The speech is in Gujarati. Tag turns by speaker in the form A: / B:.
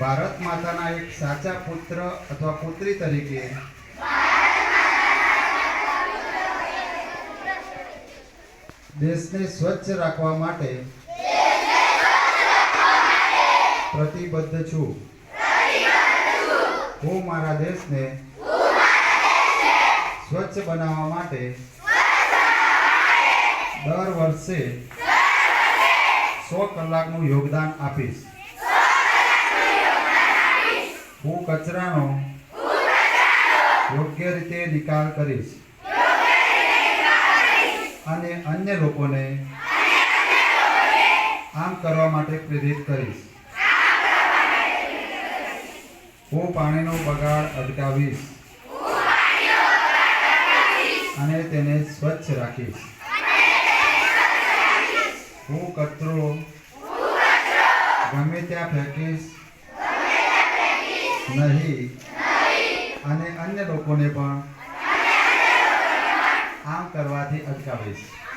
A: ભારત માતાના એક સાચા પુત્ર અથવા પુત્રી તરીકે દેશને સ્વચ્છ રાખવા માટે પ્રતિબદ્ધ છું. હું મારા દેશને સ્વચ્છ બનાવવા માટે દર વર્ષે સો કલાકનું યોગદાન આપીશ. હું કચરાનો યોગ્ય રીતે નિકાલ કરીશ. અને અન્ય લોકોને આમ કરવા માટે પ્રેરિત કરીશ. હું પાણીનો બગાડ અટકાવીશ. અને તેને સ્વચ્છ રાખીશ. હું કચરો ગમે ત્યાં ફેંકીશ. નહીં. અને અન્ય લોકોને પણ આમ કરવાથી અટકાવીશ.